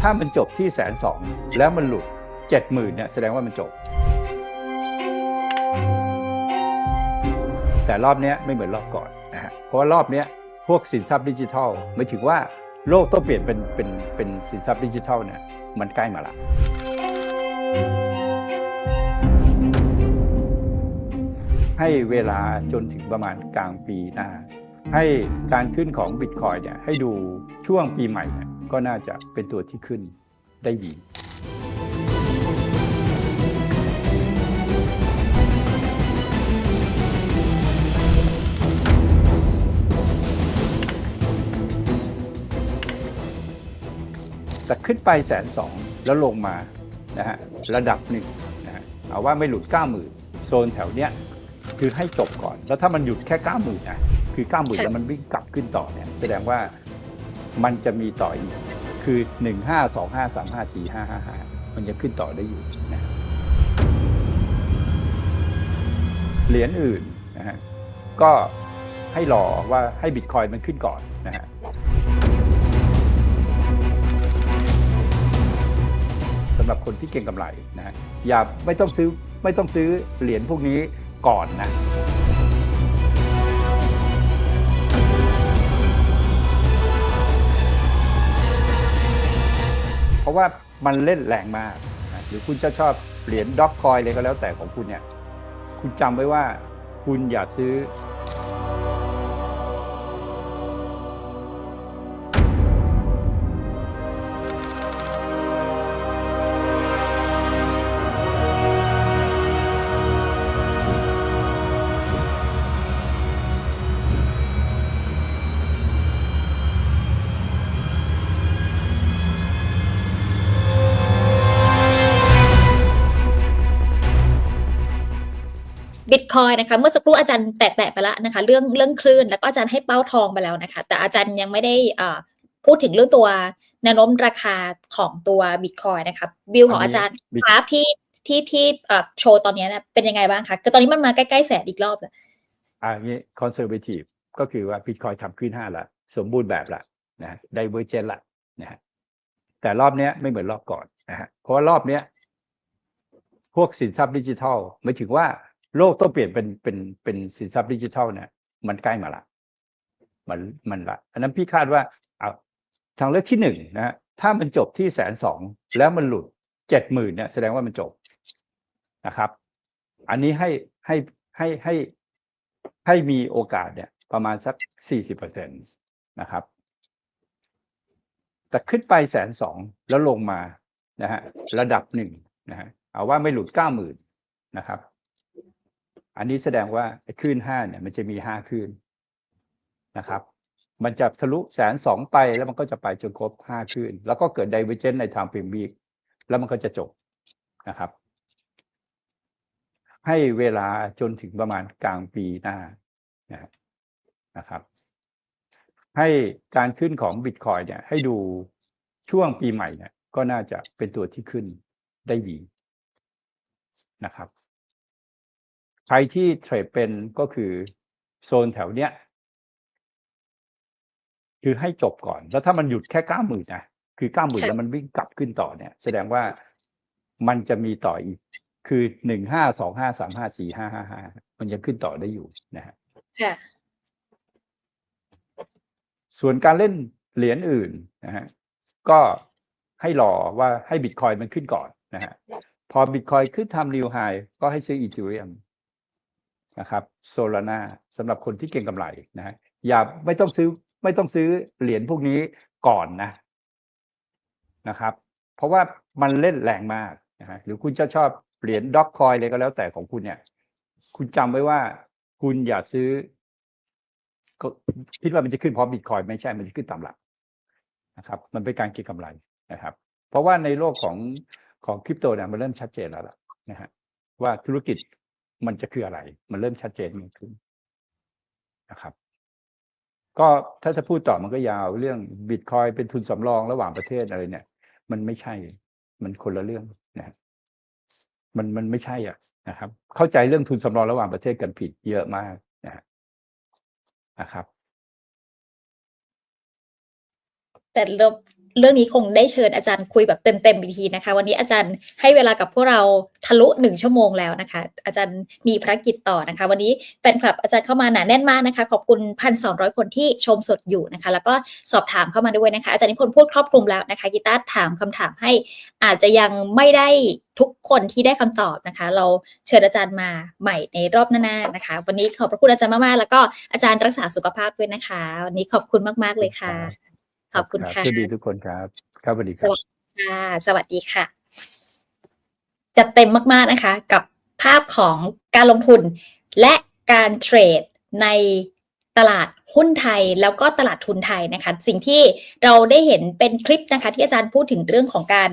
ถ้ามันจบที่แสนสองแล้วมันหลุดเจ็ดหมื่นเนี่ยแสดงว่ามันจบ แต่รอบนี้ไม่เหมือนรอบก่อนนะฮะเพราะว่ารอบนี้พวกสินทรัพย์ดิจิทัลหมายถึงว่าโลกต้องเปลี่ยนเป็นเป็นเป็นสินทรัพย์ดิจิทัลเนี่ยมันใกล้มาละให้เวลาจนถึงประมาณกลางปีหน้า ให้การขึ้นของบิตคอยเนี่ยให้ดูช่วงปีใหม่เนี่ยก็น่าจะเป็นตัวที่ขึ้นได้ดีแต่ขึ้นไปแสนสองแล้วลงมานะฮะระดับหนึ่งนะฮะเอาว่าไม่หลุด 9 0,000 โซนแถวเนี้ยคือให้จบก่อน แล้วถ้ามันหยุดแค่ 9 0,000นะ คือ9 0,000แล้วมันวิ่งกลับขึ้นต่อเนี่ยแสดงว่ามันจะมีต่ออีกคือ 1 5 2 5 3 5 4 5 5 5 มันจะขึ้นต่อได้อยู่นะเหรียญอื่นนะฮะก็ให้รอว่าให้บิตคอยมันขึ้นก่อนนะฮะสำหรับคนที่เก่งกำไรนะฮะอย่าไม่ต้องซื้อไม่ต้องซื้อเหรียญพวกนี้ก่อนนะ ราะว่ามันเล่นแรงมากนะหรือคุณจะชอบเหรียญด็อกคอยเลยก็แล้วแต่ของคุณเนี่ย คุณจำไว้ว่าคุณอย่าซื้อ บิตคอยนะคะเมื่อสักครู่อาจารย์แตะๆไปแล้วนะคะเรื่องเรื่องคลื่นแล้วก็อาจารย์ให้เป้าทองไปแล้วนะคะ แต่อาจารย์ยังไม่ได้อ่าพูดถึงเรื่องตัวแนวโน้มราคาของตัวบิตคอยนะคะวิวของอาจารย์ Bit- กราฟที่ที่ที่เอ่อโชว์ตอนนี้นะเป็นยังไงบ้างคะคือตอนนี้มันมาใกล้ๆแสนอีกรอบแล้วอ่างี้คอนเซอร์เวทีฟก็คือว่าบิตคอยทำขึ้นห้าละสมบูรณ์แบบละนะไดเวอร์เจนละนะฮะแต่รอบเนี้ยไม่เหมือนรอบก่อนนะฮะเพราะว่ารอบเนี้ยพวกสินทรัพย์ดิจิทัลหมายถึงว่า โลกต้องเปลี่ยนเป็นเป็นเป็นสินทรัพย์ดิจิทัลเนี่ยมันใกล้มาละมันมันละอันนั้นพี่คาดว่าเอาทางเลือกที่หนึ่งนะฮะถ้ามันจบที่แสนสองแล้วมันหลุดเจ็ดหมื่นเนี่ยแสดงว่ามันจบนะครับ อันนี้ให้ให้ให้ให้ให้มีโอกาสเนี่ย ประมาณสักสี่สิบเปอร์เซ็นตนะครับ แต่ขึ้นไปแสนสองแล้วลงมานะฮะระดับหนึ่งนะฮะเอาว่าไม่หลุดเก้าหมื่นนะครับ อันนี้แสดงว่าไอ้คลื่นห้าเนี่ยมันจะมีห้าคลื่นนะครับ มันจะทะลุแสนสองไปแล้วมันก็จะไปจนครบห้าคลื่น แล้วก็เกิดไดเวอร์เจนในทางพิมพ์วีกแล้วมันก็จะจบนะครับ ให้เวลาจนถึงประมาณกลางปีหน้านะนะครับ ให้การขึ้นของบิตคอยเนี่ย ให้ดูช่วงปีใหม่เนี่ย ก็น่าจะเป็นตัวที่ขึ้นได้ดีนะครับ ใครที่เทรดเป็นก็คือโซนแถวเนี้ยคือให้จบก่อน แล้วถ้ามันหยุดแค่เก้าหมื่นนะคือเก้าหมื่นค่ะแล้วมันวิ่งกลับขึ้นต่อเนี่ย แสดงว่ามันจะมีต่ออีก คือหนึ่งห้าสองห้าสามห้าสี่ห้าห้าห้ามันจะขึ้นต่อได้อยู่นะฮะค่ะส่วนการเล่นเหรียญอื่นนะฮะก็ให้รอว่าให้บิตคอยมันขึ้นก่อนนะฮะพอบิตคอยขึ้นทำนิวไฮก็ให้ซื้ออีเทเรียม นะครับโซลาร่าสำหรับคนที่เก่งกำไรนะฮะอย่าไม่ต้องซื้อไม่ต้องซื้อเหรียญพวกนี้ก่อนนะนะครับ เพราะว่ามันเล่นแรงมากนะฮะหรือคุณจะชอบเหรียญด็อกคอยเลยก็แล้วแต่ของคุณเนี่ย คุณจำไว้ว่าคุณอย่าซื้อก็คิดว่ามันจะขึ้นพราะบิตคอยไม่ใช่มันจะขึ้นตามหลักนะครับ มันเป็นการเก็งกำไรนะครับ เพราะว่าในโลกของของคริปโตเนี่ยมันเริ่มชัดเจนแล้วล่ะนะฮะว่าธุรกิจ มันจะคืออะไร มันเริ่มชัดเจนมากขึ้นนะครับ ก็ถ้าจะพูดต่อมันก็ยาวเรื่องบิตคอยเป็นทุนสำรองระหว่างประเทศอะไรเนี่ย มันไม่ใช่ มันคนละเรื่องนะฮะมันมันไม่ใช่อะนะครับ เข้าใจเรื่องทุนสำรองระหว่างประเทศกันผิดเยอะมากนะฮะนะครับแต่ เรื่องนี้คงได้เชิญอาจารย์คุยแบบเต็มๆอีกทีนะคะ วันนี้อาจารย์ให้เวลากับพวกเราทะลุหนึ่งชั่วโมงแล้วนะคะ อาจารย์มีภารกิจต่อนะคะ วันนี้แฟนคลับอาจารย์เข้ามาหนาแน่นมากนะคะ ขอบคุณพันสองคนที่ชมสดอยู่นะคะ แล้วก็สอบถามเข้ามาด้วยนะคะ อาจารย์นิพนธ์พูดครอบคลุมแล้วนะคะกีตาร์ถามคำถามให้อาจจะยังไม่ได้ทุกคนที่ได้คำตอบนะคะ เราเชิญอาจารย์มาใหม่ในรอบหน้าๆนะคะ วันนี้ขอบพระคุณอาจารย์มากๆแล้วก็อาจารย์รักษาสุขภาพด้วยนะคะ วันนี้ขอบคุณมากๆเลยค่ะ ขอบคุณรับค่ะสวัสดีทุกคนครับครับสวัสดีคสรับวัสดีค่ะสวัสดีค่ะจัดเต็มมากๆนะคะ กับภาพของการลงทุน และการเทรดในตลาดหุ้นไทยแล้วก็ตลาดทุนไทยนะคะ สิ่งที่เราได้เห็นเป็นคลิปนะคะ ที่อาจารย์พูดถึงเรื่องของการ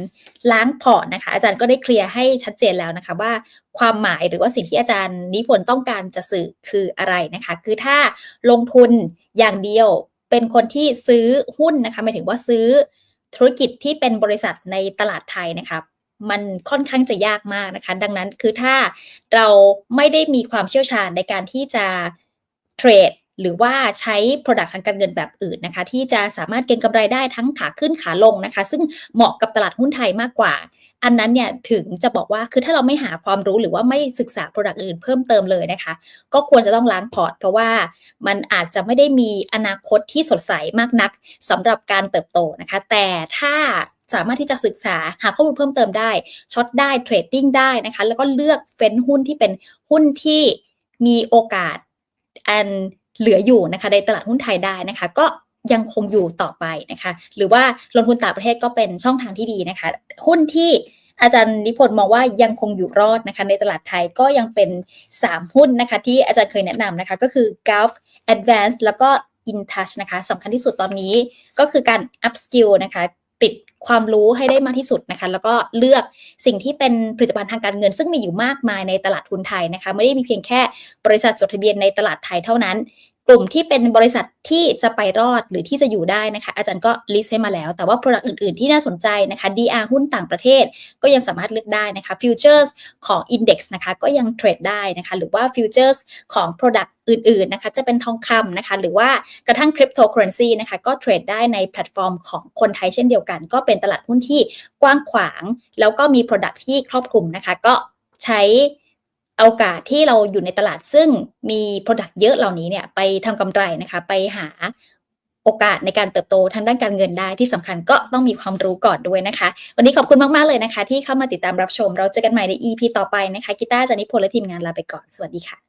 ล้างพอร์ตนะคะ อาจารย์ก็ได้เคลียร์ให้ชัดเจนแล้วนะคะ ว่าความหมายหรือว่าสิ่งที่อาจารย์นิพนธ์ต้องการจะสื่อคืออะไรนะคะ คือถ้าลงทุนอย่างเดียว เป็นคนที่ซื้อหุ้นนะคะหมายถึงว่าซื้อธุรกิจที่เป็นบริษัทในตลาดไทยนะคะมันค่อนข้างจะยากมากนะคะ ดังนั้นคือถ้าเราไม่ได้มีความเชี่ยวชาญในการที่จะเทรดหรือว่าใช้ Product ทางการเงินแบบอื่นนะคะ ที่จะสามารถเก็งกำไรได้ทั้งขาขึ้นขาลงนะคะ ซึ่งเหมาะกับตลาดหุ้นไทยมากกว่า อันนั้นเนี่ยถึงจะบอกว่าคือถ้าเราไม่หาความรู้หรือว่าไม่ศึกษา Product อื่นเพิ่มเติมเลยนะคะ ก็ควรจะต้องล้างพอร์ต เพราะว่ามันอาจจะไม่ได้มีอนาคตที่สดใสมากนักสำหรับการเติบโตนะคะ แต่ถ้าสามารถที่จะศึกษาหาข้อมูลเพิ่มเติมได้ช็อตได้เทรดดิ้งได้นะคะ แล้วก็เลือกเฟ้นหุ้นที่เป็นหุ้นที่มีโอกาสอันเหลืออยู่นะคะในตลาดหุ้นไทยได้นะคะ ก็ ยังคงอยู่ต่อไปนะคะ หรือว่าลงทุนต่างประเทศก็เป็นช่องทางที่ดีนะคะ หุ้นที่อาจารย์นิพนธ์มองว่ายังคงอยู่รอดนะคะ ในตลาดไทยก็ยังเป็น 3 หุ้นนะคะ ที่อาจารย์เคยแนะนำนะคะ ก็คือ Gulf Advance แล้วก็ InTouch นะคะสำคัญที่สุดตอนนี้ก็คือการ up skill นะคะติดความรู้ให้ได้มากที่สุดนะคะ แล้วก็เลือกสิ่งที่เป็นผลิตภัณฑ์ทางการเงิน ซึ่งมีอยู่มากมายในตลาดทุนไทยนะคะ ไม่ได้มีเพียงแค่บริษัทจดทะเบียนในตลาดไทยเท่านั้น กลุ่มที่เป็นบริษัทที่จะไปรอดหรือที่จะอยู่ได้นะคะ อาจารย์ก็ลิสต์ให้มาแล้ว แต่ว่า Product อื่น ๆ ที่น่าสนใจนะคะ DR หุ้นต่างประเทศก็ยังสามารถเลือกได้นะคะ Futures ของ Index นะคะก็ยังเทรดได้นะคะ หรือว่า Futures ของ Product อื่น ๆ นะคะ จะเป็นทองคำนะคะ หรือว่ากระทั่ง Cryptocurrency นะคะ ก็เทรดได้ในแพลตฟอร์มของคนไทยเช่นเดียวกัน ก็เป็นตลาดหุ้นที่กว้างขวาง แล้วก็มี Product ที่ครอบคลุมนะคะ ก็ใช้ โอกาสที่เราอยู่ในตลาดซึ่งมี Product เยอะเหล่านี้เนี่ยไปทำกำไรนะคะไปหาโอกาสในการเติบโตทางด้านการเงินได้ที่สำคัญก็ต้องมีความรู้ก่อนด้วยนะคะ วันนี้ขอบคุณมาก ๆ เลยนะคะ ที่เข้ามาติดตามรับชม เราเจอกันใหม่ใน EP ต่อไปนะคะกีตาร์จานิพลและทีมงานลาไปก่อน สวัสดีค่ะ